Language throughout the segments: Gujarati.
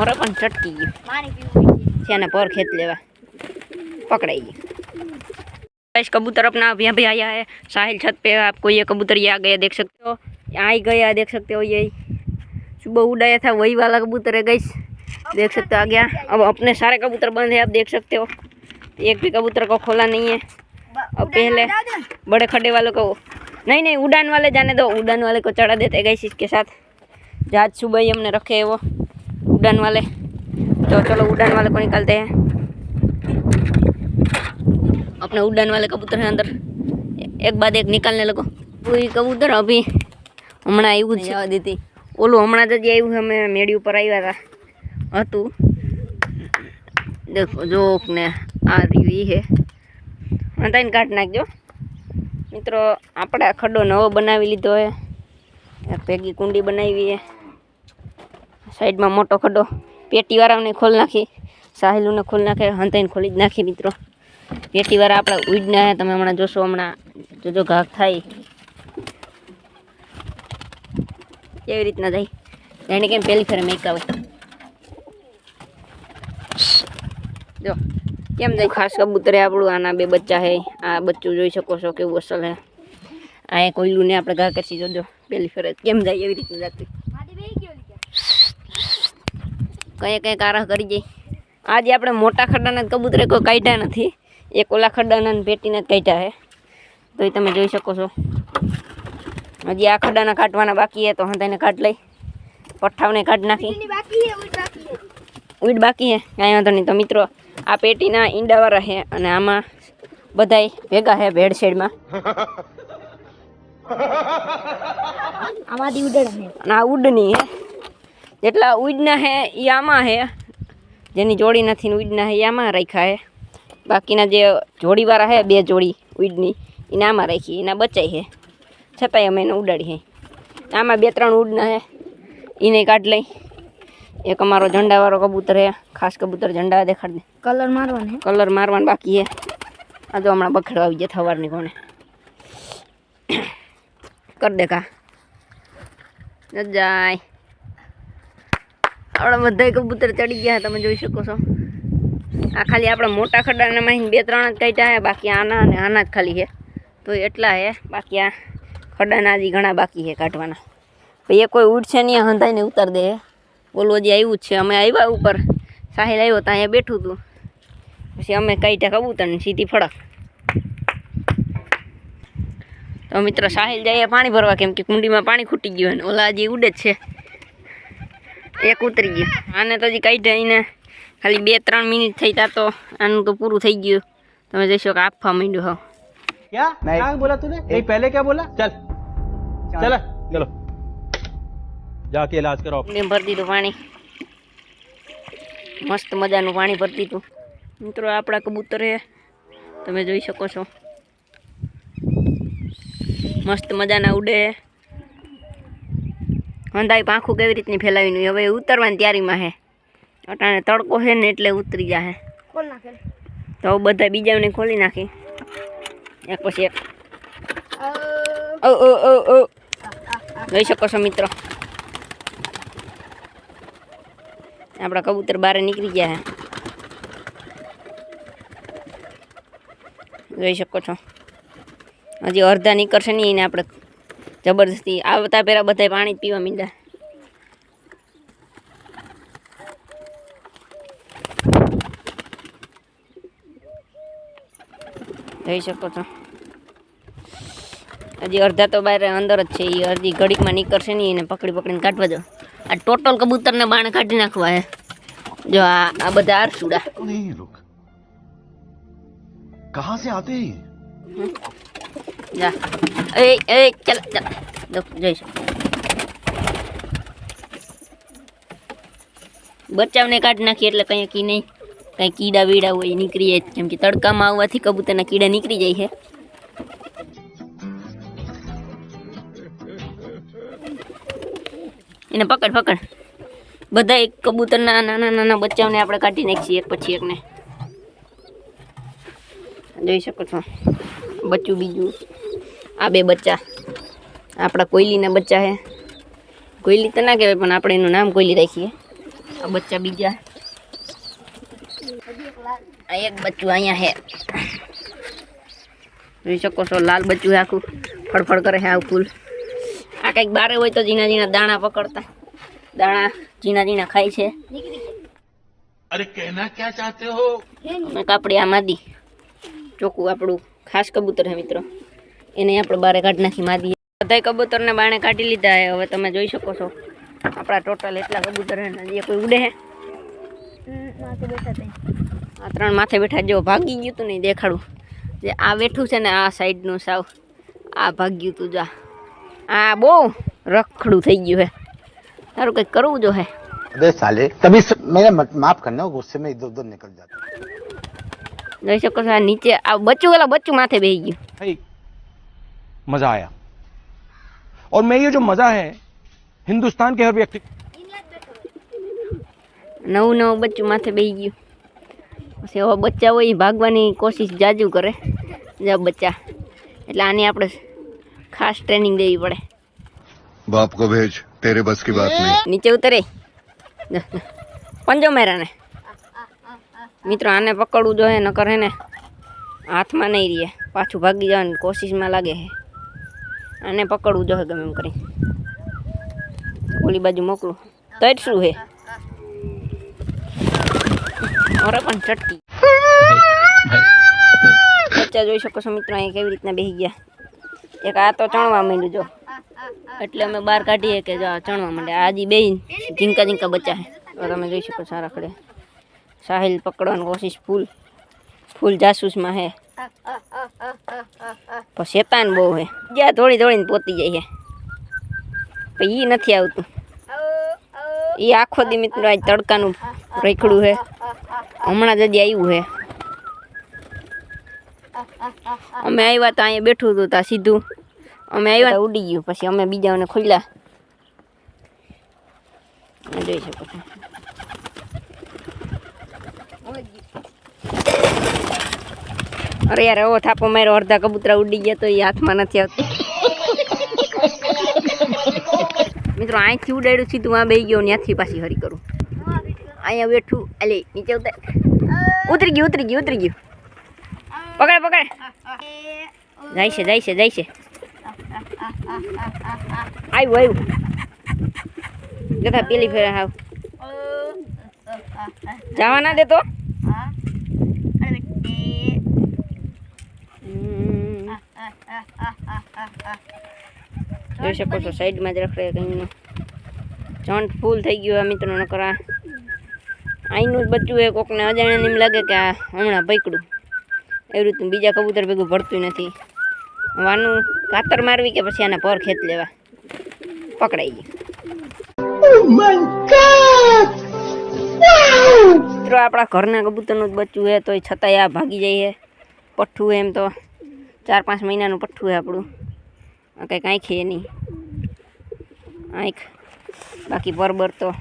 ઓરે પણ ચટકી ગયું પાણી પીવું છે એને પર ખેત લેવા पकड़ाई गाइस कबूतर अपना अब यहाँ पे आया है साहिल छत पे आपको ये कबूतर ये आ गया देख सकते हो यहाँ ही गया देख सकते हो यही सुबह उड़ाया था वही वाला कबूतर है गाइस देख सकते हो आ गया अब अपने सारे कबूतर बंद है आप देख सकते हो एक भी कबूतर को खोला नहीं है अब पहले बड़े खड्डे वालों को नहीं नहीं उड़ान वाले जाने दो उड़ान वाले को चढ़ा देते गए इसके साथ जहाज सुबह ही हमने रखे हैं वो उड़ान वाले तो चलो उड़ान वाले को निकालते हैं अपने उड़ान वाले कबूतर है अंदर एक बाद एक निकालने लगो वही कबूतर अभी હમણાં આવ્યું જ જવા દીધી ઓલું હમણાં જ હજી આવ્યું છે અમે મેળી ઉપર આવ્યા હતા હતું દેખો જોક ને આ રહ્યું ઈ છે અંતાઈને કાઢ નાખજો મિત્રો આપણે આ ખડ્ડો નવો બનાવી લીધો છે એક ભેગી કુંડી બનાવી છે સાઈડમાં મોટો ખડો પેટીવાળાને ખોલ નાખી, સાહેલુને ખોલ નાખે, હંતાઈને ખોલી જ નાખી મિત્રો. પેટીવાળા આપણા ઉડના તમે હમણાં જોશો, હમણાં જોજો ઘાક થાય. કેવી રીતના જાય? એને કેમ પહેલી ફેરે મેક આવે? જો, કેમ જાય? ખાસ કબૂતરે આપણું, આના બે બચ્ચા છે આ બચ્ચું જોઈ શકો છો કેવું અસલ હે. આ કોયલું ને આપણે ઘા કરશી જોજો પહેલી ફેરે. કેમ જાય એવી રીતના જાતું કંઈ કંઈક કારા કરી જઈ આજે આપણે મોટા ખડ્ડાના કબૂતરે કોઈ કાઢ્યા નથી. એક ઓલા ખડ્ડાના પેટીને જ કાઢ્યા છે. તો એ તમે જોઈ શકો છો. હજી આ ખડાના કાઢવાના બાકી છે તો હું તેને કાઢ લઈ. પઠાવને કાઢ નાખી. ઉડ બાકી હે કાંઈ વાંધો નહીં. તો મિત્રો આ પેટીના ઈંડાવાળા છે અને આમાં બધાય ભેગા છે ભેળસેડમાં આમાંથી ઉડડ છે. અને આ ઉડની છે. જેટલા ઉડના હે એ આમાં હે. જેની જોડી નથી ને ઉજના હે એ આમાં રાખ્યા હે. બાકીના જે જોડીવાળા હે બે જોડી ઉડની એને આમાં રાખી એના બચાઈ હે. છતાંય અમે એને ઉડાડી હે. આમાં બે ત્રણ ઉડના હે એને કાઢ લઈ. એક અમારો ઝંડાવાળો કબૂતર હે ખાસ કબૂતર ઝંડા દેખાડ દે કલર મારવાનો કલર મારવાનું બાકી હે. આ જો હમણાં બખડો આવી જાય થવારની કોણે. કર દે કા જાય. આપણા બધા કબૂતર ચડી ગયા તમે જોઈ શકો છો. આ ખાલી આપણા મોટા ખડાના માં બે ત્રણ જ કાઢ્યા હે બાકી આના અને આના જ ખાલી છે. તો એટલા હે બાકી આ ખડાના હજી ઘણા બાકી છે કાઢવાના. એ કોઈ ઉઠશે નહીં હંધાઈને ઉતાર દે ઓલું હજી આવ્યું જ છે, અમે આવ્યા ઉપર. સાહિલ આવ્યો ત્યાં અહીંયા બેઠું હતું પછી અમે કાઢ્યા કબૂતર ને સીધી ફળક તો મિત્ર, સાહિલ જઈએ પાણી ભરવા, કેમ કે કુંડીમાં પાણી ખૂટી ગયું અને ઓલા હજી ઉડે જ છે. એક ઉતરી ગયું. આને તો હજી કાઢીને ખાલી બે ત્રણ મિનિટ થઈ તા તો આનું તો પૂરું થઈ ગયું. તમે જઈશો કે આપવા માંડ્યું હા ક્યાં? તું પાણી. મસ્ત મજાનું પાણી ભરી દીધું. મિત્રો આપણા કબૂતર તમે જોઈ શકો છો. મસ્ત મજાના ઉડે. હંધાઈ પાંખું કેવી રીતની ફેલાવીનું હવે ઉતરવાની તૈયારીમાં હે. અટાણે તડકો છે ને એટલે ઉતરી જાય તો બધા બીજાને ખોલી નાખી. એક પછી એક. ઓ ઓ ઓ ઓ જોઈ શકો છો મિત્રો. આપણા કબૂતર બહાર નીકળી ગયા છે જોઈ શકો છો. હજી અડધા નીકળશે નહીં એને આપણે. જબરજસ્તી. આવતા પહેલાં બધા પાણી પીવા મીંડા જઈ શકો છો. હજી અડધા તો બહાર અંદર જ છે. એ અડધી ઘડીકમાં નીકળશે નહીં એને પકડી પકડીને કાઢવા જો આ ટોટલ કબૂતરને બાણે કાઢી નાખવા હે. જો આ આ બધા આરસુડા. કહા સે આતે જા એ એ ચાલ ચાલ જઈશ બચ્ચાઓને કાઢી નાખી એટલે કંઈ કી નહીં કંઈ કીડા બીડા હોય નીકળી જાય કેમ કે તડકામાં આવવાથી કબૂતરના કીડા નીકળી જાય છે એને પકડ પકડ બધા એક કબૂતરના નાના નાના બચ્ચાઓને આપણે કાઢી નાખીએ એક પછી એકને જોઈ શકો છો બચ્ચું બીજું આ બે બચ્ચા. આપણા કોયલીના બચ્ચા હે. કોયલી તો ના કહેવાય પણ આપણે એનું નામ કોયલી રાખીએ. આ બચ્ચા બીજા. આ એક બચ્ચું અહીંયા હે. જોઈ શકો છો લાલ બચ્ચું હે આખું. ફળફળ કરે હે આવું ફૂલ. આ કંઈક બારે હોય તો ઝીણા ઝીણા દાણા પકડતા. દાણા ઝીણા ઝીણા ખાય છે. કાપડી આ માદી ચોખ્ખું આપણું ખાસ કબૂતર હે મિત્રો. એને આપણે બારે કાઢી નાખી મારી દઈએ બધા કબૂતરને બાણે કાઢી લીધા છે હવે તમે જોઈ શકો છો. આપણા ટોટલ એટલા કબૂતર એ કોઈ ઉડે છે આ ત્રણ માથે બેઠા જો ભાગી ગયું હતું નહીં દેખાડું. જે આ બેઠું છે ને આ સાઈડનું સાવ. આ ભાગ્યું તું જા. આ બહુ રખડું થઈ ગયું હે. તારું કંઈક કરવું જો હે. અરે સાલે તમે મેરે માફ કરના શકો છો આ નીચે આ બચ્ચું એલા બચ્ચું માથે બેહી ગયું. मजा आया और मैं ये जो मजा है हिंदुस्तान के हर व्यक्ति નવું નવું બચ્ચું માથે બેસી ગયું પછી હવે બચ્ચા હોય એ ભાગવાની કોશિશ જાજુ કરે જ બચ્ચા એટલે આની આપણે ખાસ ટ્રેનિંગ દેવી પડે बाप को भेज तेरे बस की बात नहीं નીચે ઉતરે જો, જો. પંજો મેરાને મિત્રો આને પકડવું જોઈએ નકર હે ને હાથમાં નહીં રહે પાછું ભાગી જવાની કોશિશમાં લાગે છે આને પકડવું જોઈએ ગમે એમ કરી. ઓલી બાજુ મોકલું. તો જ શું હે? ઓરે પણ ચટકી. બચ્ચા જોઈ શકો છો મિત્રો, અહીંયા કેવી રીતના બેસી ગયા. એક આ તો ચણવા માંડ્યું જો. એટલે અમે બહાર કાઢીએ કે જો ચણવા માંડે. આજી બે ઝીંકા ઝીંકા બચ્ચા હે. તમે જોઈ શકો સારા ખડે સાહિલ પકડવાની કોશિશ ફૂલ. ફૂલ જાસૂસમાં હે. પણ શેતાન બહુ હે. જ્યાં દોડી દોડીને પોતી જાય છે પણ ઈ નથી આવતું. એ આખો દી મિત્રો આજ તડકાનું રેખડું છે હમણાં જ હજી આવ્યું છે અમે આવ્યા તો અહીંયા બેઠું હતું ત્યાં સીધું. અમે આવ્યા ઉડી ગયું. પછી અમે બીજાઓને ખોલ્યા જોઈ શકો છો. અરે યાર, એવો થાપો મારો અડધા કબૂતરા ઉડી ગયા તો એ હાથમાં નથી આવતી. મિત્રો અહીંથી ઉડાડ્યું, સીધું આ બે ગયો, ત્યાંથી પાછી હરી કરું. અહીંયા બેઠું, અલે, નીચે ઉતર. ઉતરી ગયું ઉતરી ગયું ઉતરી ગયું. પકડ પકડ. જાય છે જાય છે જાય છે આવ્યું આવ્યું જતા પેલી ફેરા આવ જવા ના દેતો જોઈ શકો છો સાઈડમાં જ રખડે કંઈનું જોન્ટ ફૂલ થઈ ગયું આ મિત્રો નકર આ. અહીંનું જ બચ્ચું એ કોકને અજાણ્યાને એમ લાગે કે આ હમણાં પકડું એવી રીતનું બીજા કબૂતર ભેગું ભરતું નથી. વાનું કાતર મારવી કે પછી આના પર ખેત લેવા? પકડાઈ ગયું. મિત્રો આપણા ઘરના કબૂતરનું જ બચ્ચું હે તોય છતાંય આ ભાગી જાય પઠ્ઠું એમ તો. ચાર પાંચ મહિનાનું પઠ્ઠું છે આપણું. આ કંઈક આંખે નહીં. આંખ. બાકી પર બર તો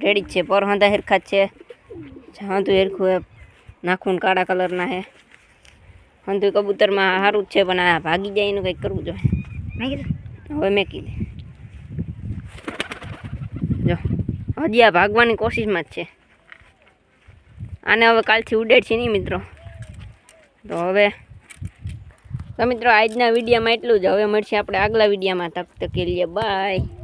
રેડી જ છે. પર હંધા હેરખા જ છે. હંધું હેરખું હે નાખું કાળા કલરના હે. હંધું કબૂતરમાં સારું જ છે પણ આ ભાગી જાય એનું કંઈક કરવું જોઈએ. હવે મેં કીધું જો હજી આ ભાગવાની કોશિશમાં જ છે. આને હવે કાલથી ઉડેડ છે નહીં મિત્રો. તો હવે તો મિત્રો આજના વિડીયોમાં એટલું જ. હવે મળશે આપણે આગલા વિડીયોમાં. તક તક બાય.